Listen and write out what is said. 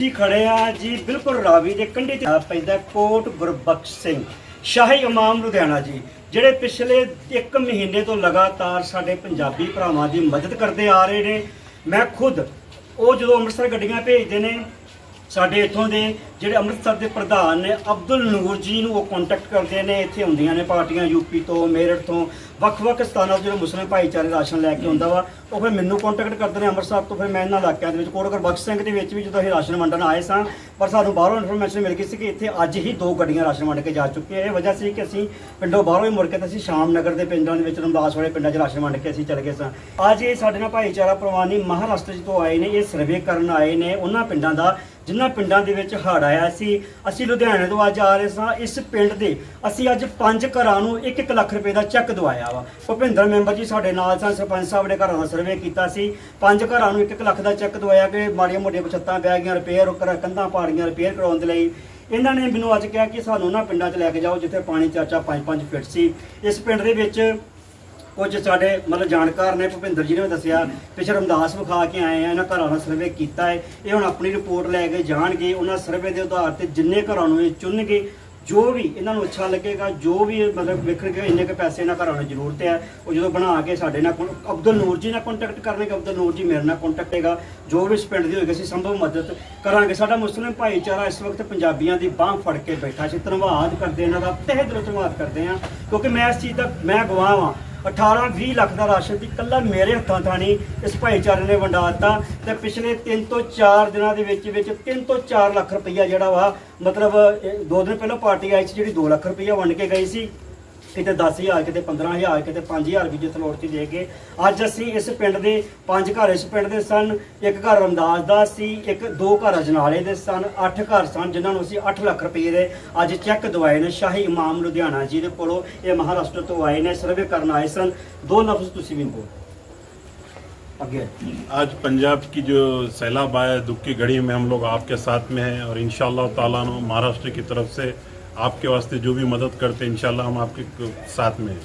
ਜੀ ਖੜੇ ਆ ਜੀ ਬਿਲਕੁਲ ਰਾਵੀ ਦੇ ਕੰਢੇ ਤੇ। ਪੈਂਦਾ ਕੋਟ ਗੁਰਬਖਸ਼ ਸਿੰਘ, ਸ਼ਾਹੀ ਇਮਾਮ ਲੁਧਿਆਣਾ ਜੀ, ਜਿਹੜੇ ਪਿਛਲੇ 1 ਮਹੀਨੇ ਤੋਂ ਲਗਾਤਾਰ ਸਾਡੇ ਪੰਜਾਬੀ ਭਰਾਵਾਂ ਦੀ ਮਦਦ ਕਰਦੇ ਆ ਰਹੇ ਨੇ। ਮੈਂ ਖੁਦ ਉਹ ਜਦੋਂ ਅੰਮ੍ਰਿਤਸਰ ਗੱਡੀਆਂ ਭੇਜਦੇ ਨੇ, ਸਾਡੇ ਇੱਥੋਂ ਦੇ ਜਿਹੜੇ ਅੰਮ੍ਰਿਤਸਰ ਦੇ ਪ੍ਰਧਾਨ ਨੇ ਅਬਦੁਲ ਨੂਰ ਜੀ ਨੂੰ ਉਹ ਕੰਟੈਕਟ ਕਰਦੇ ਨੇ, ਇੱਥੇ ਹੁੰਦੀਆਂ ਨੇ ਪਾਰਟੀਆਂ ਯੂਪੀ ਤੋਂ, ਮੇਰਠ ਤੋਂ, ਵੱਖ-ਵੱਖ ਸਥਾਨਾਂ ਤੋਂ ਜਿਹੜੇ ਮੁਸਲਿਮ ਭਾਈਚਾਰੇ ਰਾਸ਼ਨ ਲੈ ਕੇ ਆਉਂਦਾ ਵਾ, ਉਹ ਫਿਰ ਮੈਨੂੰ ਕੰਟੈਕਟ ਕਰਦੇ ਨੇ ਅੰਮ੍ਰਿਤਸਰ ਤੋਂ, ਫਿਰ ਮੈਂ ਇਹਨਾਂ ਇਲਾਕਿਆਂ ਦੇ ਵਿੱਚ ਕੋਟਗੜ ਬਖਸ਼ ਸਿੰਘ ਦੇ ਵਿੱਚ ਵੀ ਜਦੋਂ ਅਸੀਂ ਰਾਸ਼ਨ ਵੰਡਣ ਆਏ ਸਾਂ, ਪਰ ਸਾਨੂੰ ਬਾਹਰੋਂ ਇਨਫੋਰਮੇਸ਼ਨ ਮਿਲ ਗਈ ਸੀ ਕਿ ਇੱਥੇ ਅੱਜ ਹੀ ਦੋ ਗੱਡੀਆਂ ਰਾਸ਼ਨ ਵੰਡ ਕੇ ਜਾ ਚੁੱਕੀਆਂ, ਇਹ ਵਜ੍ਹਾ ਸੀ ਕਿ ਅਸੀਂ ਪਿੰਡੋਂ ਬਾਹਰੋਂ ਹੀ ਮੁੜ ਕੇ ਤੇ ਅਸੀਂ ਸ਼ਾਮ ਨਗਰ ਦੇ ਪਿੰਡਾਂ ਦੇ ਵਿੱਚ, ਰਮਦਾਸ ਵਾਲੇ ਪਿੰਡਾਂ 'ਚ ਰਾਸ਼ਨ ਵੰਡ ਕੇ ਅਸੀਂ ਚਲੇ ਗਏ ਸਾਂ। ਅੱਜ ਇਹ ਸਾਡੇ ਨਾਲ ਭਾਈਚਾਰਾ ਪ੍ਰਵਾਨੀ ਮਹਾਰਾਸ਼ਟਰ ਤੋਂ ਆਏ ਨੇ, ਇਹ ਸਰਵੇ ਕਰਨ ਆਏ ਨੇ, ਉਹਨਾਂ ਪਿੰਡਾਂ ਦਾ, ਜਿਨ੍ਹਾਂ ਪਿੰਡਾਂ ਦੇ ਵਿੱਚ ਹੜ੍ਹ ਆਇਆ ਸੀ। ਅਸੀਂ ਲੁਧਿਆਣੇ ਤੋਂ ਅੱਜ ਆ ਰਹੇ ਸਾਂ। ਇਸ ਪਿੰਡ ਦੇ ਅਸੀਂ ਅੱਜ ਪੰਜ ਘਰਾਂ ਨੂੰ 1-1 ਲੱਖ ਰੁਪਏ ਦਾ ਚੈੱਕ ਦਵਾਇਆ ਵਾ। ਭੁਪਿੰਦਰ ਮੈਂਬਰ ਜੀ ਸਾਡੇ ਨਾਲ ਸਨ। ਸਰਪੰਚ ਸਾਹਿਬ ਨੇ ਘਰਾਂ ਦਾ ਸਰਵੇ ਕੀਤਾ ਸੀ। ਪੰਜ ਘਰਾਂ ਨੂੰ 1-1 ਲੱਖ ਦਾ ਚੈੱਕ ਦਵਾਇਆ ਕਿ ਮਾੜੀਆਂ ਮੋਟੀਆਂ ਛੱਤਾਂ ਪੈ ਗਈਆਂ ਰਿਪੇਅਰ ਕਰ ਕੰਧਾਂ ਪਾੜੀਆਂ ਰਿਪੇਅਰ ਕਰਾਉਣ ਦੇ ਲਈ। ਇਹਨਾਂ ਨੇ ਮੈਨੂੰ ਅੱਜ ਕਿਹਾ ਕਿ ਸਾਨੂੰ ਉਹਨਾਂ ਪਿੰਡਾਂ 'ਚ ਲੈ ਕੇ ਜਾਓ, ਜਿੱਥੇ ਪਾਣੀ ਚਾਚਾ 5-5 ਫਿਟ ਸੀ। ਇਸ ਪਿੰਡ ਦੇ ਵਿੱਚ ਕੁਝ ਸਾਡੇ ਮਤਲਬ ਜਾਣਕਾਰ ਨੇ ਭੁਪਿੰਦਰ ਜੀ ਨੇ ਦੱਸਿਆ, ਪਿਛੇ ਰਮਦਾਸ ਵਿਖਾ ਕੇ ਆਏ ਆ, ਇਹਨਾਂ ਘਰਾਂ ਦਾ ਸਰਵੇ ਕੀਤਾ ਹੈ ਇਹ ਹੁਣ ਆਪਣੀ ਰਿਪੋਰਟ ਲੈ ਕੇ ਜਾਣਗੇ, ਉਹਨਾਂ ਸਰਵੇ ਦੇ ਆਧਾਰ ਤੇ ਜਿੰਨੇ ਘਰਾਂ ਨੂੰ ਇਹ ਚੁਣਨਗੇ, ਜੋ ਵੀ ਇਹਨਾਂ ਨੂੰ ਅੱਛਾ ਲੱਗੇਗਾ, ਜੋ ਵੀ ਮਤਲਬ ਵੇਖਣਗੇ, ਇੰਨੇ ਕੁ ਪੈਸੇ ਇਹਨਾਂ ਘਰਾਂ ਨੂੰ ਜ਼ਰੂਰਤ ਹੈ ਉਹ ਜਦੋਂ ਬਣਾ ਕੇ ਸਾਡੇ ਨਾਲ ਅਬਦੁਲ ਨੂਰ ਜੀ ਨਾਲ ਕੰਟੈਕਟ ਕਰਨਗੇ ਅਬਦੁਲ ਨੂਰ ਜੀ ਮੇਰੇ ਨਾਲ ਕੰਟੈਕਟ ਹੈਗਾ। ਜੋ ਵੀ ਇਸ ਪਿੰਡ ਦੀ ਹੋਏਗੀ, ਅਸੀਂ ਸੰਭਵ ਮਦਦ ਕਰਾਂਗੇ। ਸਾਡਾ ਮੁਸਲਿਮ ਭਾਈਚਾਰਾ ਇਸ ਵਕਤ ਪੰਜਾਬੀਆਂ ਦੀ ਬਾਹ ਫੜ ਕੇ ਬੈਠਾ। ਸੀ ਧੰਨਵਾਦ ਕਰਦੇ ਇਹਨਾਂ ਦਾ ਤਹਿ ਦਿਲੋਂ ਧੰਨਵਾਦ ਕਰਦੇ ਹਾਂ, ਕਿਉਂਕਿ ਮੈਂ ਇਸ ਚੀਜ਼ ਦਾ, ਮੈਂ ਗਵਾਹ ਹਾਂ 18 20 ਲੱਖ ਦਾ ਰਾਸ਼ਨ ਦੀ ਕੱਲਾ ਮੇਰੇ ਹੱਥਾਂ ਥਾਣੀ ਇਸ ਭਾਈਚਾਰੇ ਨੇ ਵੰਡਾ ਦਿੱਤਾ ਤੇ ਪਿਛਲੇ 3 ਤੋਂ 4 ਦਿਨਾਂ ਦੇ ਵਿੱਚ ਵਿੱਚ 3 ਤੋਂ 4 ਲੱਖ ਰੁਪਈਆ ਜਿਹੜਾ ਵਾ, ਮਤਲਬ ਇਹ ਦੋ ਦਿਨ ਪਹਿਲਾਂ ਪਾਰਟੀ ਆਈ ਸੀ, ਜਿਹੜੀ 2 ਲੱਖ ਰੁਪਈਆ ਵੰਡ ਕੇ ਗਈ ਸੀ। ਕਿਤੇ 10000 ਕਿਤੇ 15000 ਕਿਤੇ 5000 ਵੀ ਜਿੱਥੇ ਲੋੜ ਸੀ ਦੇ ਕੇ ਅੱਜ ਅਸੀਂ ਇਸ ਪਿੰਡ ਦੇ ਪੰਜ ਘਰ ਇਸ ਪਿੰਡ ਦੇ ਸਨ ਇੱਕ ਘਰ ਰਮਦਾਸ ਦਾ ਸੀ ਇੱਕ ਦੋ ਘਰ ਅਜਨਾਲੇ ਦੇ ਸਨ ਅੱਠ ਘਰ ਸਨ ਜਿਨ੍ਹਾਂ ਨੂੰ ਅਸੀਂ 8 ਲੱਖ ਰੁਪਏ ਦੇ ਅੱਜ ਚੈੱਕ ਦਵਾਏ ਨੇ ਸ਼ਾਹੀ ਇਮਾਮ ਲੁਧਿਆਣਾ ਜੀ ਦੇ ਕੋਲੋਂ ਇਹ ਮਹਾਰਾਸ਼ਟਰ ਤੋਂ ਆਏ ਨੇ ਸਰਵੇ ਕਰਨ ਆਏ ਸਨ ਦੋ ਲਫ਼ਜ਼ ਤੁਸੀਂ ਵੀ ਬੋਲ ਅੱਗੇ आज पंजाब की जो सैलाब आया है, दुख की घड़ी में हम लोग आपके साथ में हैं और इन ताला महाराष्ट्र की तरफ से आपके वास्ते जो भी मदद करते हैं इंशाल्लाह हम आपके साथ में हैं